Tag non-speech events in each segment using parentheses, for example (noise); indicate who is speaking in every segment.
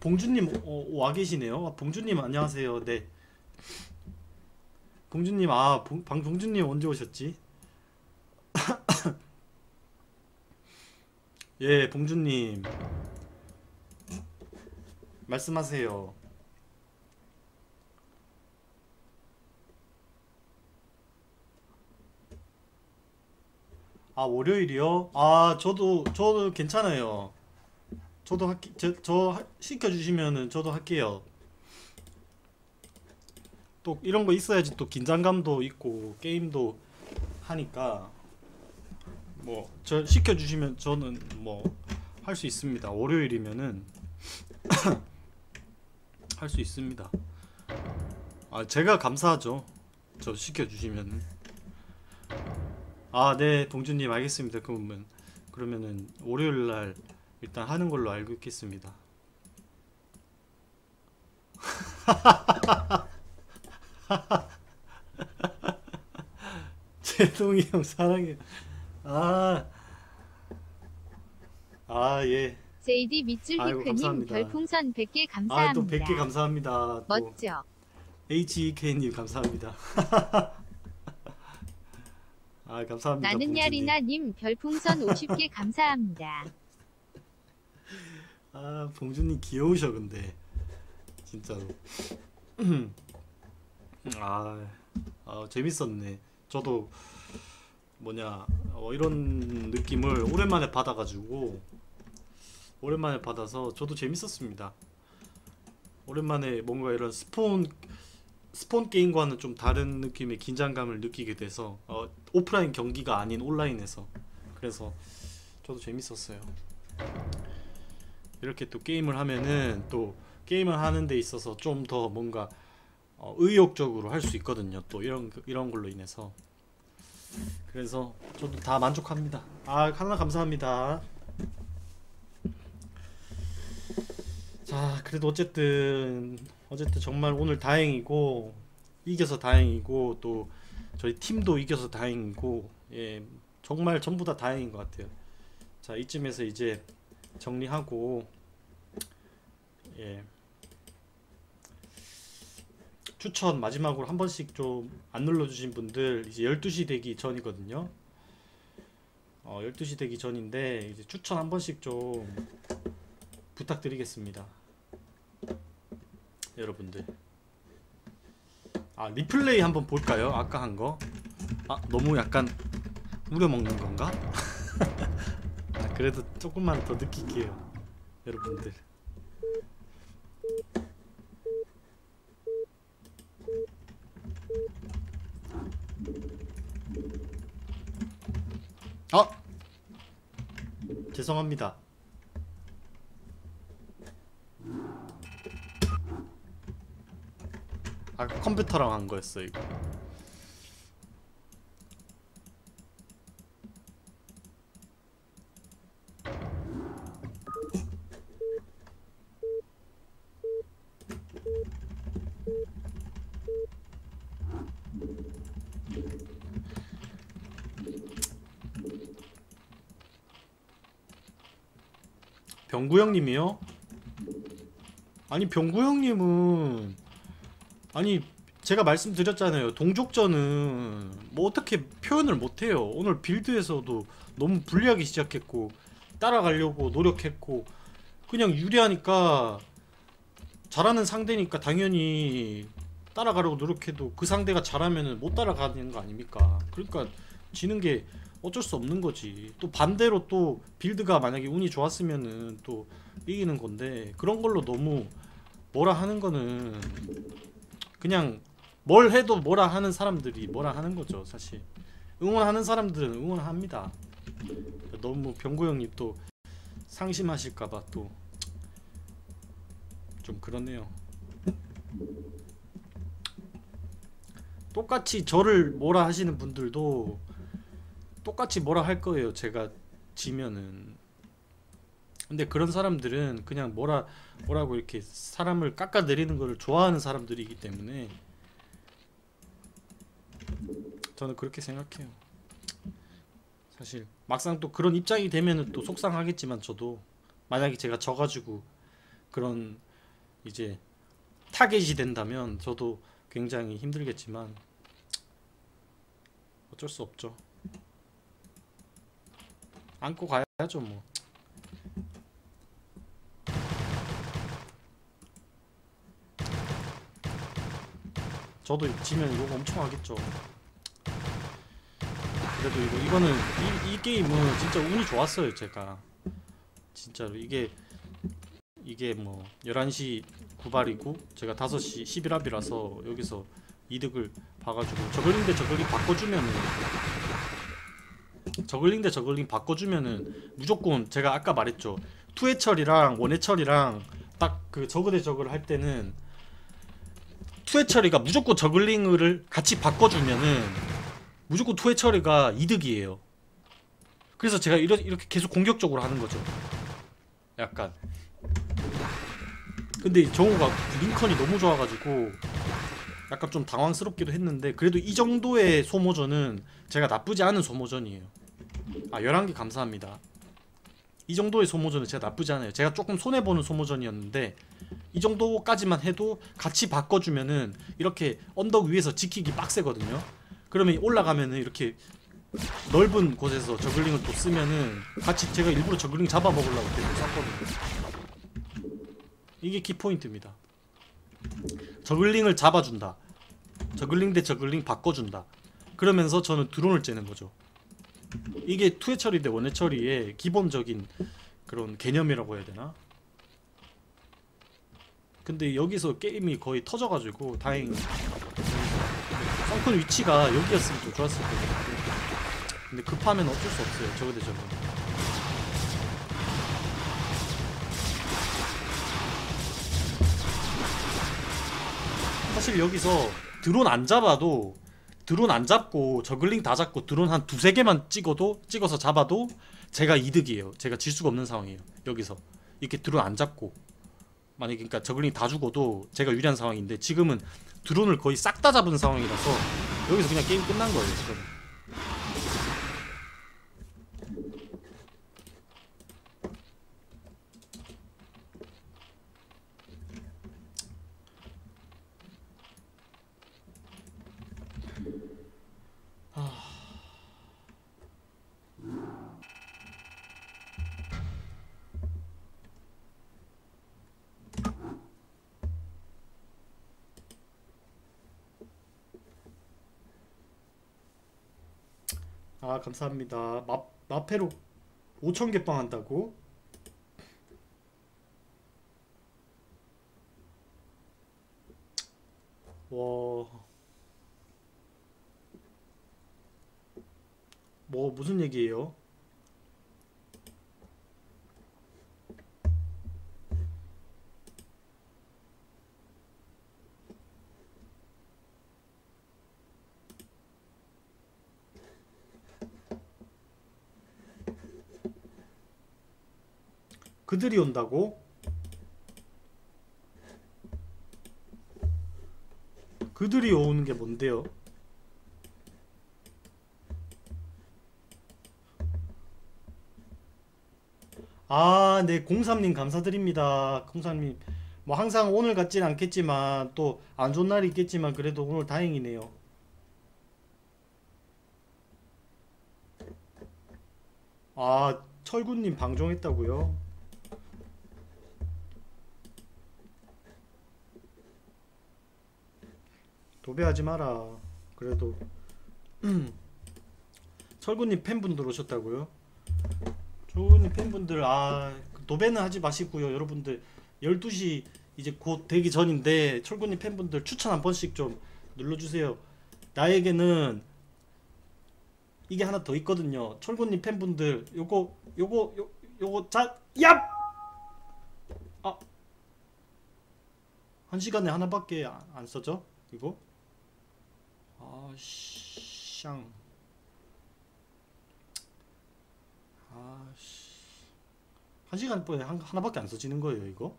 Speaker 1: 봉준님 어, 와 계시네요. 아, 봉준님 안녕하세요. 네. 봉준님 아 봉, 방 봉준님 언제 오셨지? (coughs) 예, 봉준님 말씀하세요. 아 월요일이요? 아 저도 저도 괜찮아요. 저도 할게 저, 저 하- 시켜주시면은 저도 할게요. 또 이런 거 있어야지 또 긴장감도 있고 게임도 하니까 뭐 저 시켜주시면 저는 뭐 할 수 있습니다. 월요일이면은 (coughs) 할 수 있습니다. 아 제가 감사하죠. 저 시켜주시면은 아네 동준님 알겠습니다. 그러면 그러면은 월요일 날 일단 하는 걸로 알고 있겠습니다. (laughs) 제동이 형 사랑해. 아, 아 예.
Speaker 2: JD 밑줄 히크님. 별풍선 100개
Speaker 1: 아
Speaker 2: 감사합니다.
Speaker 1: 또 100개 감사합니다. 또
Speaker 2: 멋져.
Speaker 1: HEK님 감사합니다. (laughs) 아 감사합니다.
Speaker 2: 나는. 야리나님 별풍선 50개 감사합니다.
Speaker 1: 아 봉준님 귀여우셔 근데 진짜로. (clears throat) 아, 아 재밌었네. 저도 뭐냐 어, 이런 느낌을 오랜만에 받아가지고 오랜만에 받아서 저도 재밌었습니다. 오랜만에 뭔가 이런 스폰 스폰 게임과는 좀 다른 느낌의 긴장감을 느끼게 돼서 어, 오프라인 경기가 아닌 온라인에서 그래서 저도 재밌었어요. 이렇게 또 게임을 하면은 또 게임을 하는 데 있어서 좀 더 뭔가 어, 의욕적으로 할 수 있거든요. 또 이런 이런 걸로 인해서 그래서 저도 다 만족합니다. 아 하나 감사합니다. 자 그래도 어쨌든 어쨌든 정말 오늘 다행이고 이겨서 다행이고 또 저희 팀도 이겨서 다행이고 예 정말 전부 다 다행인 것 같아요. 자 이쯤에서 이제 정리하고 예 추천 마지막으로 한 번씩 좀 안 눌러주신 분들 이제 12시 되기 전이거든요. 어 12시 되기 전인데 이제 추천 한 번씩 좀 부탁드리겠습니다. 여러분들. 아 리플레이 한번 볼까요? 아까 한 거. 아 너무 약간 우려 먹는 건가? (laughs) 아, 그래도 조금만 더 느낄게요. 여러분들. 아! 죄송합니다. 아 컴퓨터랑 한 거였어 이거. 병구 형님이요? 아니 병구 형님은 아니 제가 말씀드렸잖아요. 동족전은 뭐 어떻게 표현을 못해요. 오늘 빌드에서도 너무 불리하게 시작했고 따라가려고 노력했고 그냥 유리하니까 잘하는 상대니까 당연히 따라가려고 노력해도 그 상대가 잘하면은 못 따라가는 거 아닙니까? 그러니까 지는 게 어쩔 수 없는 거지. 또 반대로 또 빌드가 만약에 운이 좋았으면은 또 이기는 건데 그런 걸로 너무 뭐라 하는 거는 그냥 뭘 해도 뭐라 하는 사람들이 뭐라 하는 거죠 사실. 응원하는 사람들은 응원합니다. 너무 병구 형님 또 상심하실까봐 또 좀 그러네요. 똑같이 저를 뭐라 하시는 분들도 똑같이 뭐라 할 거예요 제가 지면은 근데 그런 사람들은 그냥 뭐라 뭐라고 이렇게 사람을 깎아내리는 거를 좋아하는 사람들이기 때문에 저는 그렇게 생각해요. 사실 막상 또 그런 입장이 되면은 또 속상하겠지만 저도 만약에 제가 져가지고 그런 이제 타겟이 된다면 저도 굉장히 힘들겠지만 어쩔 수 없죠. 안고 가야죠 뭐. 저도 지면 욕 엄청 하겠죠. 그래도 이거 이거는 이, 이 게임은 진짜 운이 좋았어요 제가 진짜로 이게 이게 뭐 11시 구발이고 제가 5시 11합이라서 여기서 이득을 봐가지고 대 저글링 바꿔주면은 저글링 대 저글링 바꿔주면은 무조건 제가 아까 말했죠 원회 처리랑 딱 그 저그 대 저그를 할 때는 처리가 무조건 저글링을 같이 바꿔주면은 무조건 처리가 이득이에요. 그래서 제가 이러, 이렇게 계속 공격적으로 하는 거죠. 약간. 근데 이 정우가 링컨이 너무 좋아가지고 약간 좀 당황스럽기도 했는데 그래도 이 정도의 소모전은 제가 나쁘지 않은 소모전이에요. 아 11개 감사합니다. 이 정도의 소모전은 제가 나쁘지 않아요. 제가 조금 손해보는 소모전이었는데 이 정도까지만 해도 같이 바꿔주면은 이렇게 언덕 위에서 지키기 빡세거든요. 그러면 올라가면은 이렇게 넓은 곳에서 저글링을 또 쓰면은 같이 제가 일부러 저글링 잡아먹으려고 계속 쐈거든요. 이게 키포인트입니다. 저글링을 잡아준다. 저글링 대 저글링 바꿔준다. 그러면서 저는 드론을 째는 거죠. 이게 투회 처리 대 원회 처리의 기본적인 그런 개념이라고 해야 되나? 근데 여기서 게임이 거의 터져가지고 다행히 썬큰 위치가 여기였으면 좀 좋았을 텐데 근데 급하면 어쩔 수 없어요 저거 대 저거 사실 여기서 드론 안 잡아도 드론 안 잡고 저글링 다 잡고 드론 한 두세 개만 찍어도 찍어서 잡아도 제가 이득이에요. 제가 질 수가 없는 상황이에요. 여기서. 이렇게 드론 안 잡고. 만약에 그러니까 저글링 다 죽어도 제가 유리한 상황인데 지금은 드론을 거의 싹 다 잡은 상황이라서 여기서 그냥 게임 끝난 거예요 지금. 아 감사합니다. 마 마페로 5천 개 빵 한다고? 와. 뭐 무슨 얘기예요? 그들이 온다고? 그들이 오는 게 뭔데요? 아, 네, 03님 감사드립니다. 03님. 뭐 항상 오늘 같진 않겠지만 또 안 좋은 날이 있겠지만 그래도 오늘 다행이네요. 아, 철구님 방종했다고요? 도배하지 마라. 그래도 철구님 팬분들 오셨다고요? 철구님 팬분들 아 도배는 하지 마시고요. 여러분들 12시 이제 곧 되기 전인데 철구님 팬분들 추천 한 번씩 좀 눌러주세요. 나에게는 이게 하나 더 있거든요. 철구님 팬분들 요거 요거 요, 요거 자 얍! 아. 한 시간에 하나밖에 안- 안 써져? 이거? 아, 샹. 아, 씨. 한 시간 동안 한, 하나밖에 안 써지는 거예요, 이거?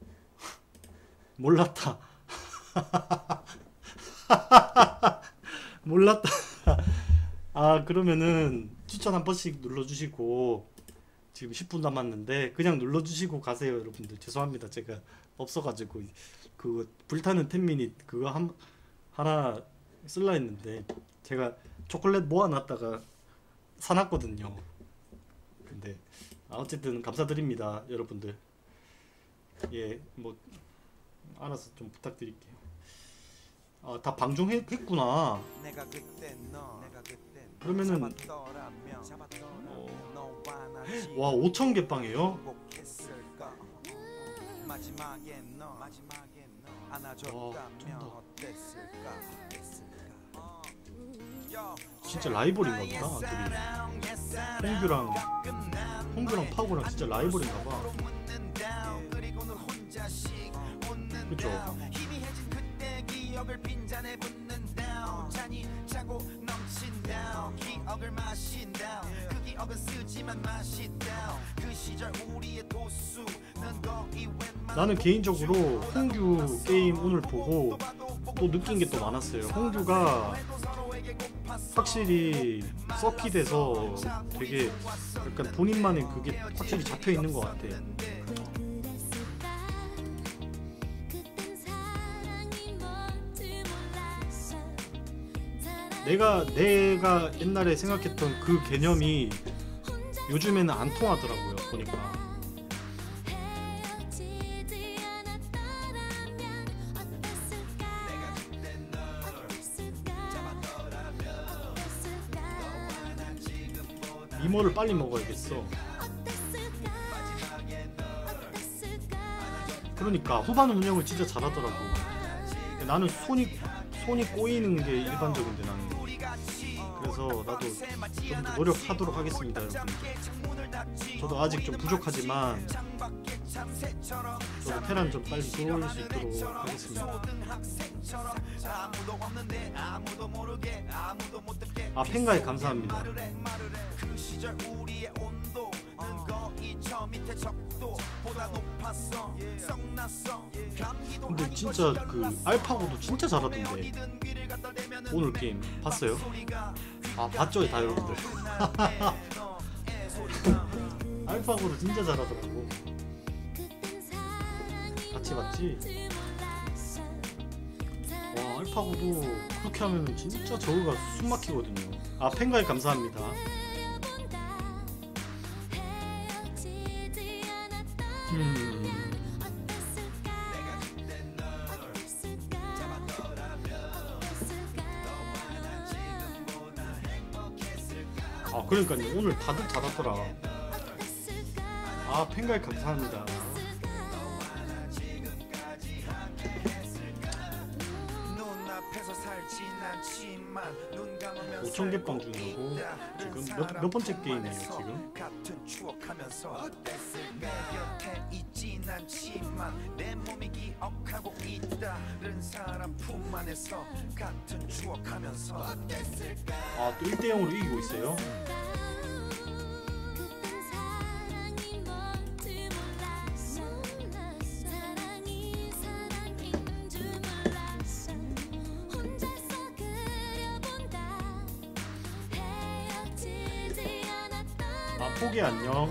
Speaker 1: (laughs) 몰랐다. (laughs) 몰랐다. (laughs) 아, 그러면은 추천 한 번씩 눌러주시고, 지금 10분 남았는데 그냥 눌러주시고 가세요 여러분들 죄송합니다 제가 없어가지고 그 불타는 텐미닛 그거 한 하나 쓸라 했는데 제가 초콜릿 모아놨다가 사놨거든요. 근데 아, 어쨌든 감사드립니다 여러분들. 예 뭐 알아서 좀 부탁드릴게요. 아 다 방종했구나. 그러면은 어,
Speaker 3: 와
Speaker 1: 5천 개 빵이에요?
Speaker 3: 안아줬다면
Speaker 1: 쩐다.
Speaker 3: 어땠을까? 어땠을까? 어. 야,
Speaker 1: 진짜 라이벌인가 보다 둘이. 홍규랑 홍규랑 파고랑 진짜 라이벌인가 봐.
Speaker 3: 웃는
Speaker 1: 그쵸
Speaker 3: 억은 쓰지만 마시다 그 시절 우리의 거의 웬만한
Speaker 1: 나는 개인적으로 홍규 게임 오늘 보고 또 느낀 게 또 많았어요. 홍규가 확실히 서킷에서 되게 약간 본인만의 그게 확실히 잡혀 있는 것 같아. 내가 내가 옛날에 생각했던 그 개념이 요즘에는 안 통하더라고요 보니까. 미모를 빨리 먹어야겠어. 그러니까 후반 운영을 진짜 잘하더라고. 나는 손이 손이 꼬이는 게 일반적인데 나는 그래서 나도 노력하도록 하겠습니다 여러분 저도 아직 좀 부족하지만 저도 테란 좀 빨리 들어올 수 있도록 하겠습니다. 아 팬가에 감사합니다. 근데 진짜 그 알파고도 진짜 잘하던데. 오늘 게임 봤어요? 아 봤죠 다 여러분들. (laughs) 알파고도 진짜 잘하더라고. 같이 봤지? 와 알파고도 그렇게 하면 진짜 저우가 숨 막히거든요. 아 팬가에 감사합니다 그러니까요. 오늘 다들 잘하더라. 아 팬가에 감사합니다 5천 개빵 중이라고 지금 몇, 몇 번째 게임이에요 지금? 아또 1대0으로 이기고 있어요 포기 안녕